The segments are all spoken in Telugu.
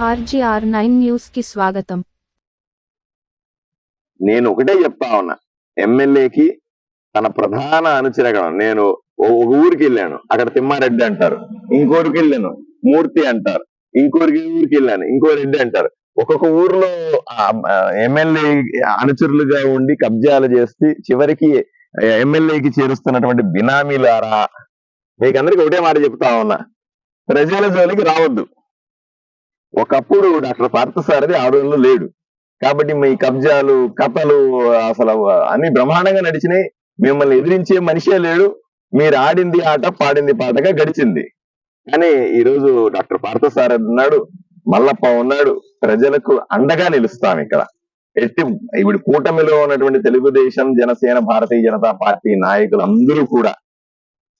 ఆర్జీఆర్ నైన్ న్యూస్కి స్వాగతం. నేను ఒకటే చెప్తా ఉన్నా. ఎమ్మెల్యేకి తన ప్రధాన అనుచరగణం నేను ఒక ఊరికి వెళ్ళాను. అక్కడ తిమ్మారెడ్డి అంటారు. ఇంకోరికి వెళ్ళాను. మూర్తి అంటారు. ఇంకోరికి ఊరికి వెళ్ళాను. ఇంకో రెడ్డి అంటారు. ఒక్కొక్క ఊర్లో ఎమ్మెల్యే అనుచరులుగా ఉండి కబ్జాలు చేసి చివరికి ఎమ్మెల్యేకి చేరుస్తున్నటువంటి బినామీలారా. మీకందరికి ఒకటే మాట చెప్తా ఉన్నా. ప్రజల జోలికి రావద్దు. ఒకప్పుడు డాక్టర్ పార్థసారథి ఆ రోజుల్లో లేడు. కాబట్టి మీ కబ్జాలు కథలు అసలు అన్ని బ్రహ్మాండంగా నడిచినాయి. మిమ్మల్ని ఎదిరించే మనిషే లేడు. మీరు ఆడింది ఆట పాడింది పాటగా గడిచింది. కానీ ఈ రోజు డాక్టర్ పార్థసారథి ఉన్నాడు. మల్లప్ప ఉన్నాడు. ప్రజలకు అండగా నిలుస్తాం ఇక్కడ. ఎట్టి ఇప్పుడు కూటమిలో ఉన్నటువంటి తెలుగుదేశం జనసేన భారతీయ జనతా పార్టీ నాయకులు అందరూ కూడా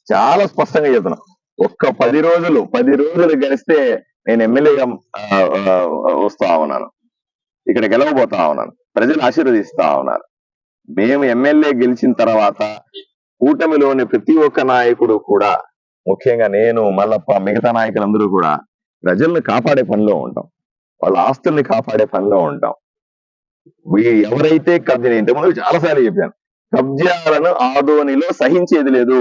చాలా స్పష్టంగా చెప్తున్నాం ఒక్క పది రోజులు పది రోజులు గడిస్తే నేను ఎమ్మెల్యేగా వస్తా ఉన్నాను. ఇక్కడ గెలవబోతా ఉన్నాను. ప్రజలు ఆశీర్వదిస్తా ఉన్నారు. మేము ఎమ్మెల్యే గెలిచిన తర్వాత కూటమిలోని ప్రతి ఒక్క నాయకుడు కూడా ముఖ్యంగా నేను మల్లప్ప మిగతా నాయకులందరూ కూడా ప్రజల్ని కాపాడే పనిలో ఉంటాం. వాళ్ళ ఆస్తుల్ని కాపాడే పనిలో ఉంటాం. ఎవరైతే కబ్జా నేను ఇంతకుముందు చాలాసార్లు చెప్పాను కబ్జాలను ఆదోనిలో సహించేది లేదు.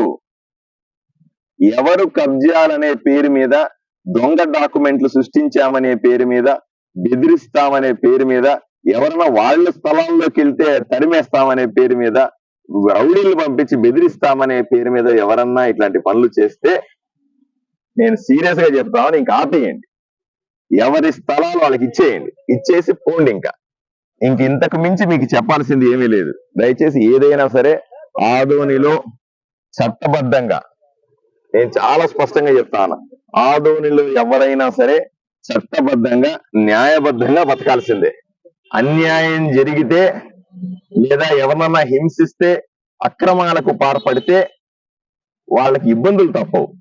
ఎవరు కబ్జాలనే పేరు మీద దొంగ డాక్యుమెంట్లు సృష్టించామనే పేరు మీద బెదిరిస్తామనే పేరు మీద ఎవరైనా వాళ్ళ స్థలంలోకి వెళ్తే తరిమేస్తామనే పేరు మీద రౌడీలు పంపించి బెదిరిస్తామనే పేరు మీద ఎవరన్నా ఇట్లాంటి పనులు చేస్తే నేను సీరియస్గా చెప్తామని ఇంకా ఆపేయండి. ఎవరి స్థలాలు వాళ్ళకి ఇచ్చేయండి. ఇచ్చేసి పోండి ఇంకా. ఇంక ఇంతకు మించి మీకు చెప్పాల్సింది ఏమీ లేదు. దయచేసి ఏదైనా సరే ఆదోనిలో చట్టబద్ధంగా నేను చాలా స్పష్టంగా చెప్తాను ఆదోనిలో ఎవరైనా సరే చట్టబద్ధంగా న్యాయబద్ధంగా బతకాల్సిందే. అన్యాయం జరిగితే లేదా ఎవరినన్నా హింసిస్తే అక్రమాలకు పాల్పడితే వాళ్ళకి ఇబ్బందులు తప్పవు.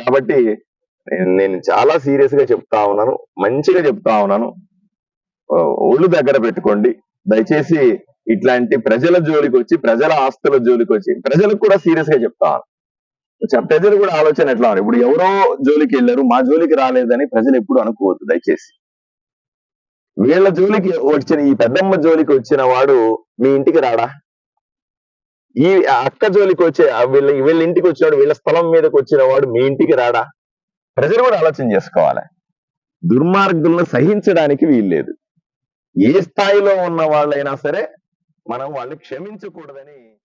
కాబట్టి నేను- చాలా సీరియస్గా చెప్తా ఉన్నాను మంచిగా చెప్తా ఉన్నాను. ఒళ్ళు దగ్గర పెట్టుకోండి. దయచేసి ఇట్లాంటి ప్రజల జోలికి వచ్చి ప్రజల ఆస్తుల జోలికి వచ్చి ప్రజలకు కూడా సీరియస్గా చెప్తా ఉన్నాను ప్రజలు కూడా ఆలోచన ఎట్లా ఉన్నారు ఇప్పుడు ఎవరో జోలికి వెళ్ళారు మా జోలికి రాలేదని ప్రజలు ఎప్పుడు అనుకోవద్దు దయచేసి. వీళ్ళ జోలికి వచ్చిన ఈ పెద్దమ్మ జోలికి వచ్చిన వాడు మీ ఇంటికి రాడా? ఈ అక్క జోలికి వచ్చే వీళ్ళ వీళ్ళ ఇంటికి వచ్చినవాడు వీళ్ళ స్థలం మీదకి వచ్చిన వాడు మీ ఇంటికి రాడా? ప్రజలు కూడా ఆలోచన చేసుకోవాలి. దుర్మార్గులను సహించడానికి వీల్లేదు. ఏ స్థాయిలో ఉన్న వాళ్ళైనా సరే మనం వాళ్ళని క్షమించకూడదని